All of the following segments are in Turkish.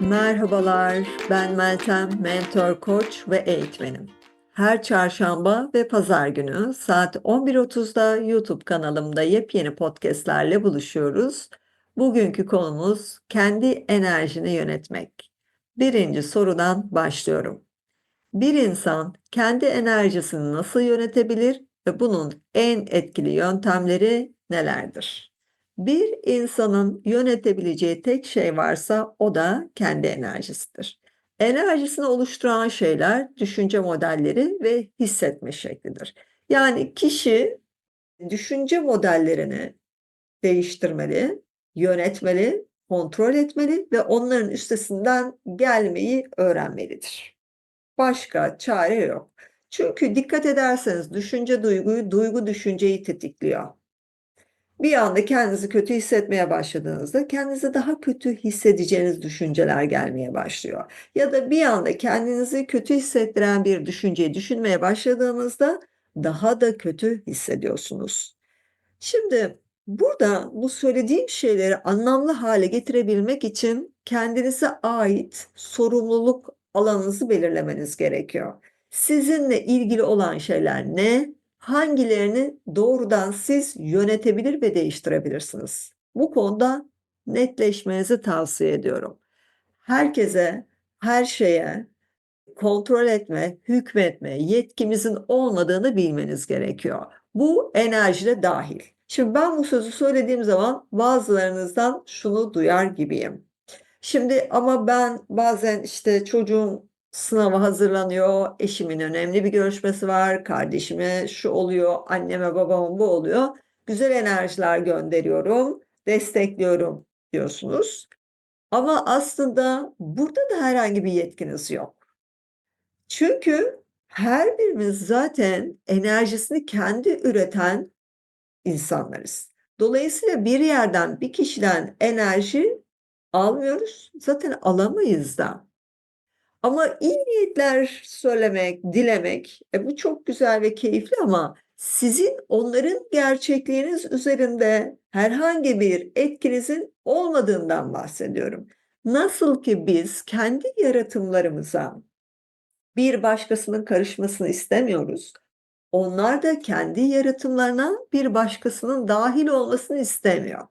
Merhabalar, ben Meltem, mentor, koç ve eğitmenim. Her çarşamba ve pazar günü saat 11.30'da YouTube kanalımda yepyeni podcastlerle buluşuyoruz. Bugünkü konumuz kendi enerjini yönetmek. Birinci sorudan başlıyorum. Bir insan kendi enerjisini nasıl yönetebilir ve bunun en etkili yöntemleri nelerdir? Bir insanın yönetebileceği tek şey varsa o da kendi enerjisidir. Enerjisini oluşturan şeyler düşünce modelleri ve hissetme şeklidir. Yani kişi düşünce modellerini değiştirmeli, yönetmeli, kontrol etmeli ve onların üstesinden gelmeyi öğrenmelidir. Başka çare yok. Çünkü dikkat ederseniz düşünce duyguyu, duygu düşünceyi tetikliyor. Bir anda kendinizi kötü hissetmeye başladığınızda kendinizi daha kötü hissedeceğiniz düşünceler gelmeye başlıyor. Ya da bir anda kendinizi kötü hissettiren bir düşünceyi düşünmeye başladığınızda daha da kötü hissediyorsunuz. Şimdi burada bu söylediğim şeyleri anlamlı hale getirebilmek için kendinize ait sorumluluk alanınızı belirlemeniz gerekiyor. Sizinle ilgili olan şeyler ne? Hangilerini doğrudan siz yönetebilir ve değiştirebilirsiniz? Bu konuda netleşmenizi tavsiye ediyorum. Herkese, her şeye kontrol etme, hükmetme yetkimizin olmadığını bilmeniz gerekiyor. Bu enerji de dâhil. Şimdi ben bu sözü söylediğim zaman bazılarınızdan şunu duyar gibiyim. Şimdi ama ben bazen işte çocuğum sınava hazırlanıyor, eşimin önemli bir görüşmesi var, kardeşime şu oluyor, anneme babama bu oluyor. Güzel enerjiler gönderiyorum, destekliyorum diyorsunuz. Ama aslında burada da herhangi bir yetkiniz yok. Çünkü her birimiz zaten enerjisini kendi üreten insanlarız. Dolayısıyla bir yerden, bir kişiden enerji almıyoruz, zaten alamayız da. Ama iyi niyetler söylemek, dilemek, e, bu çok güzel ve keyifli ama sizin onların gerçekliğiniz üzerinde herhangi bir etkinizin olmadığından bahsediyorum. Nasıl ki biz kendi yaratımlarımıza bir başkasının karışmasını istemiyoruz, onlar da kendi yaratımlarına bir başkasının dâhil olmasını istemiyor.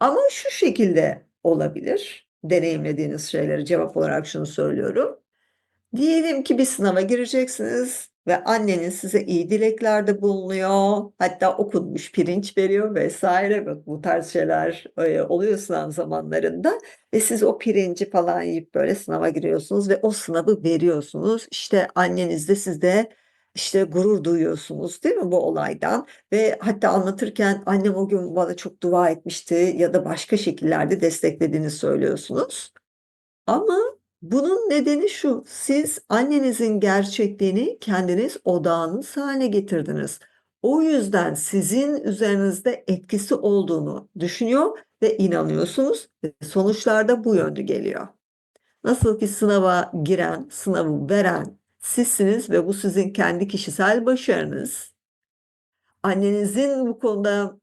Ama şu şekilde olabilir, deneyimlediğiniz şeyleri cevap olarak şunu söylüyorum. Diyelim ki bir sınava gireceksiniz ve anneniz size iyi dileklerde bulunuyor, hatta okunmuş pirinç veriyor. Bak bu tarz şeyler, eee, oluyor sınav zamanlarında ve siz o pirinci falan yiyip böyle sınava giriyorsunuz ve o sınavı veriyorsunuz. İşte anneniz de siz de, işte, gurur duyuyorsunuz, değil mi bu olaydan? Ve hatta anlatırken annem o gün bana çok dua etmişti ya da başka şekillerde desteklediğini söylüyorsunuz. Ama bunun nedeni şu, siz annenizin gerçekliğini kendiniz odağınız hâline getirdiniz. O yüzden sizin üzerinizde etkisi olduğunu düşünüyor ve inanıyorsunuz ve sonuçlar da bu yönde geliyor. Nasıl ki sınava giren, sınavı veren sizsiniz ve bu sizin kendi kişisel başarınız. Annenizin bu konuda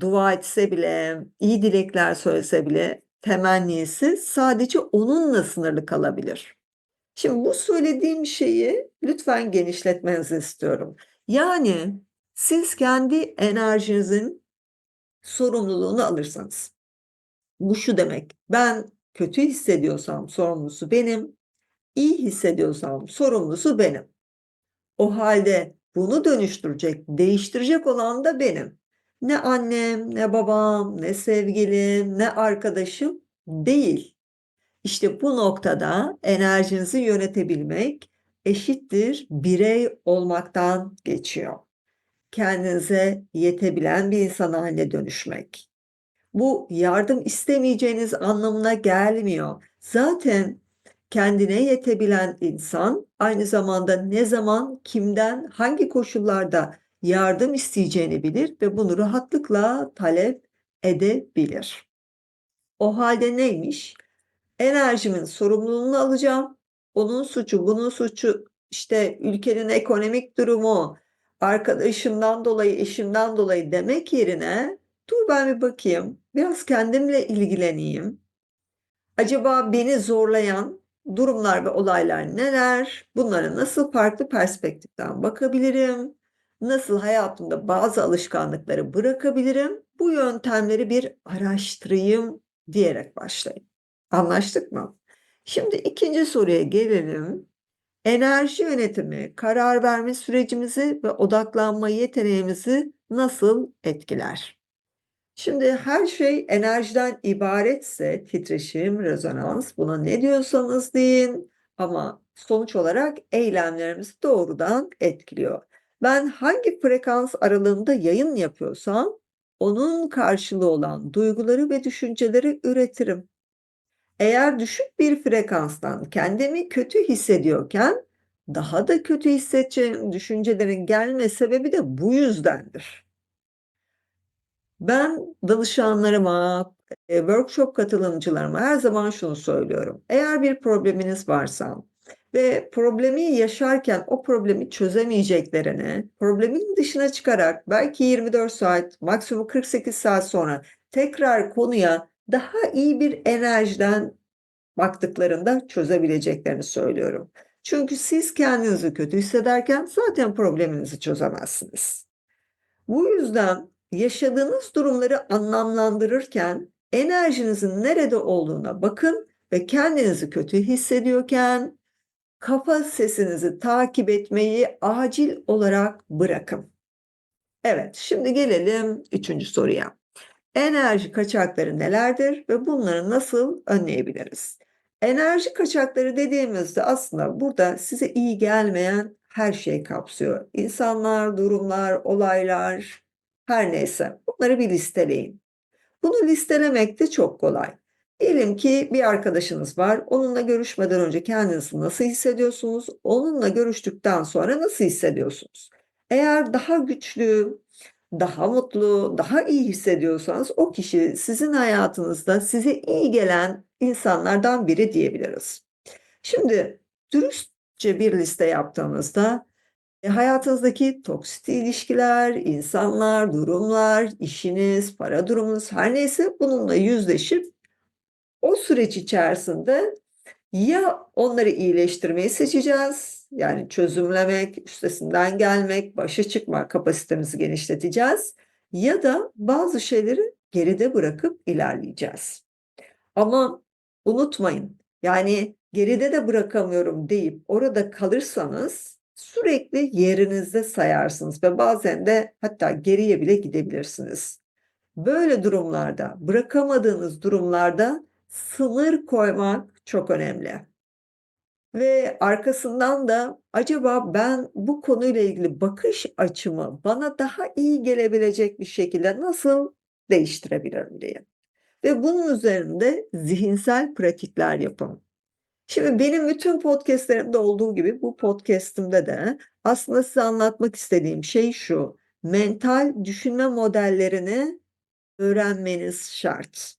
dua etse bile, iyi dilekler söylese bile temennisi sadece onunla sınırlı kalabilir. Şimdi bu söylediğim şeyi lütfen genişletmenizi istiyorum. Yani siz kendi enerjinizin sorumluluğunu alırsanız, bu şu demek, ben kötü hissediyorsam sorumlusu benim, iyi hissediyorsam sorumlusu benim. O hâlde bunu dönüştürecek, değiştirecek olan da benim. Ne annem, ne babam, ne sevgilim, ne arkadaşım değil. İşte bu noktada enerjinizi yönetebilmek eşittir birey olmaktan geçiyor. Kendinize yetebilen bir insan hâline dönüşmek. Bu yardım istemeyeceğiniz anlamına gelmiyor. Zaten kendine yetebilen insan aynı zamanda ne zaman, kimden, hangi koşullarda yardım isteyeceğini bilir ve bunu rahatlıkla talep edebilir. O hâlde neymiş? Enerjimin sorumluluğunu alacağım. Onun suçu, bunun suçu, işte ülkenin ekonomik durumu, arkadaşımdan dolayı, eşimden dolayı demek yerine dur ben bir bakayım, biraz kendimle ilgileneyim. Acaba beni zorlayan durumlar ve olaylar neler? Bunlara nasıl farklı perspektiften bakabilirim? Nasıl hayatımda bazı alışkanlıkları bırakabilirim? Bu yöntemleri bir araştırayım diyerek başlayın. Anlaştık mı? Şimdi ikinci soruya gelelim. Enerji yönetimi, karar verme sürecimizi ve odaklanma yeteneğimizi nasıl etkiler? Şimdi her şey enerjiden ibaretse titreşim, rezonans buna ne diyorsanız deyin ama sonuç olarak eylemlerimizi doğrudan etkiliyor. Ben hangi frekans aralığında yayın yapıyorsam onun karşılığı olan duyguları ve düşünceleri üretirim. Eğer düşük bir frekanstan kendimi kötü hissediyorken daha da kötü hissedeceğim düşüncelerin gelme sebebi de bu yüzdendir. Ben danışanlarıma, eee, workshop katılımcılarıma her zaman şunu söylüyorum. Eğer bir probleminiz varsa ve problemi yaşarken o problemi çözemeyeceklerini, problemin dışına çıkarak belki 24 saat, maksimum 48 saat sonra tekrar konuya daha iyi bir enerjiden baktıklarında çözebileceklerini söylüyorum. Çünkü siz kendinizi kötü hissederken zaten probleminizi çözemezsiniz. Bu yüzden yaşadığınız durumları anlamlandırırken enerjinizin nerede olduğuna bakın ve kendinizi kötü hissediyorken kafa sesinizi takip etmeyi acil olarak bırakın. Evet, şimdi gelelim üçüncü soruya. Enerji kaçakları nelerdir ve bunları nasıl önleyebiliriz? Enerji kaçakları dediğimizde aslında burada size iyi gelmeyen her şey kapsıyor. İnsanlar, durumlar, olaylar, her neyse bunları bir listeleyin. Bunu listelemek de çok kolay. Diyelim ki bir arkadaşınız var. Onunla görüşmeden önce kendinizi nasıl hissediyorsunuz? Onunla görüştükten sonra nasıl hissediyorsunuz? Eğer daha güçlü, daha mutlu, daha iyi hissediyorsanız o kişi sizin hayatınızda size iyi gelen insanlardan biri diyebiliriz. Şimdi dürüstçe bir liste yaptığımızda e, hayatınızdaki toksik ilişkiler, insanlar, durumlar, işiniz, para durumunuz her neyse bununla yüzleşip o süreç içerisinde ya onları iyileştirmeyi seçeceğiz, yani çözümlemek, üstesinden gelmek, başa çıkma kapasitemizi genişleteceğiz ya da bazı şeyleri geride bırakıp ilerleyeceğiz. Ama unutmayın, yani geride de bırakamıyorum deyip orada kalırsanız sürekli yerinizde sayarsınız ve bazen de hatta geriye bile gidebilirsiniz. Böyle durumlarda, bırakamadığınız durumlarda sınır koymak çok önemli. Ve arkasından da acaba ben bu konuyla ilgili bakış açımı bana daha iyi gelebilecek bir şekilde nasıl değiştirebilirim diye. Ve bunun üzerinde zihinsel pratikler yapın. Şimdi benim bütün podcast'lerimde olduğu gibi bu podcast'imde de aslında size anlatmak istediğim şey şu: Mental düşünme modellerini öğrenmeniz şart.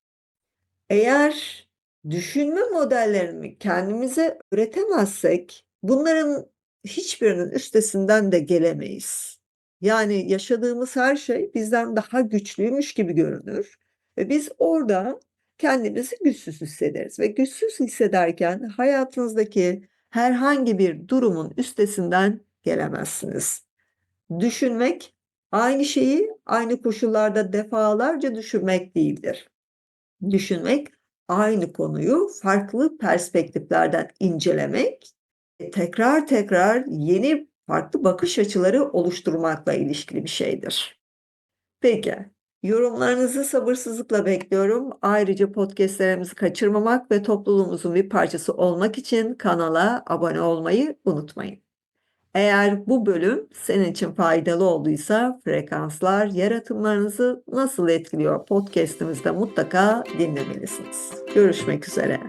Eğer düşünme modellerini kendimize öğretemezsek bunların hiçbirinin üstesinden de gelemeyiz. Yani yaşadığımız her şey bizden daha güçlüymüş gibi görünür ve biz orada kendimizi güçsüz hissederiz ve güçsüz hissederken hayatınızdaki herhangi bir durumun üstesinden gelemezsiniz. Düşünmek aynı şeyi aynı koşullarda defalarca düşünmek değildir. Düşünmek aynı konuyu farklı perspektiflerden incelemek, tekrar tekrar yeni farklı bakış açıları oluşturmakla ilişkili bir şeydir. Peki, yorumlarınızı sabırsızlıkla bekliyorum. Ayrıca podcast'lerimizi kaçırmamak ve topluluğumuzun bir parçası olmak için kanala abone olmayı unutmayın. Eğer bu bölüm senin için faydalı olduysa frekanslar yaratımlarınızı nasıl etkiliyor podcast'imizde mutlaka dinlemelisiniz. Görüşmek üzere.